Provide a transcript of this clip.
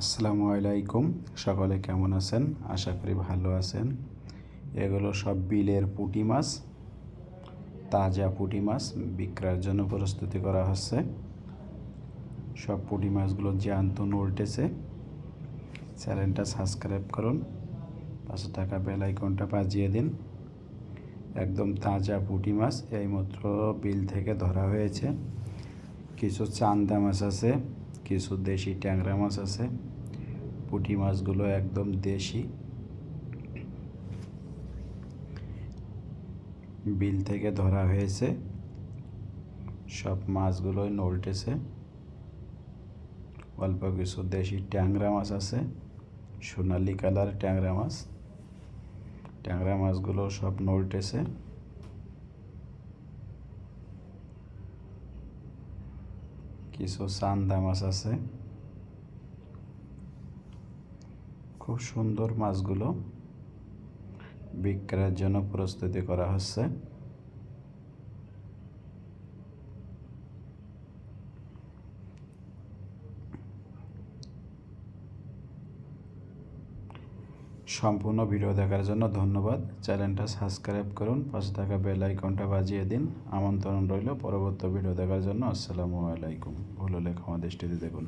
আসসালামু আলাইকুম। সকলে কেমন আছেন? আশা করি ভালো আছেন। এগুলো সব বিলের পুঁটি মাছ, তাজা পুঁটি মাছ, বিক্রয়ের জন্য প্রস্তুতি করা হচ্ছে। সব পুঁটি মাছগুলো জ্যান্ত উল্টেছে চ্যানেলটা সাবস্ক্রাইব করুন পাঁচশো টাকা বেল আইকনটা বাজিয়ে দিন। একদম তাজা পুঁটি মাছ, এইমাত্র বিল থেকে ধরা হয়েছে। কিছু চান্দা মাছ আছে, কিছু দেশি ট্যাংরা মাছ আছে, পুঁটি মাছগুলো একদম দেশি। বিল থেকে ধরা হয়েছে, সব মাছগুলোই নলটেছে অল্প কিছু দেশি ট্যাংরা মাছ আছে, সোনালি কালার ট্যাংরা মাছ। ট্যাংরা মাছগুলো সব নলটেছে কিছু চান্দা মাছ আছে। খুব সুন্দর মাছগুলো বিক্রয়ের জন্য প্রস্তুতি করা হচ্ছে। সম্পূর্ণ ভিডিও দেখার জন্য ধন্যবাদ। চ্যানেলটা সাবস্ক্রাইব করুন, পাশে থাকা বেল আইকনটা বাজিয়ে দিন। আমন্ত্রণ রইল পরবর্তী ভিডিও দেখার জন্য। আসসালামু আলাইকুম। ভুল হলে আমাদের দেখুন।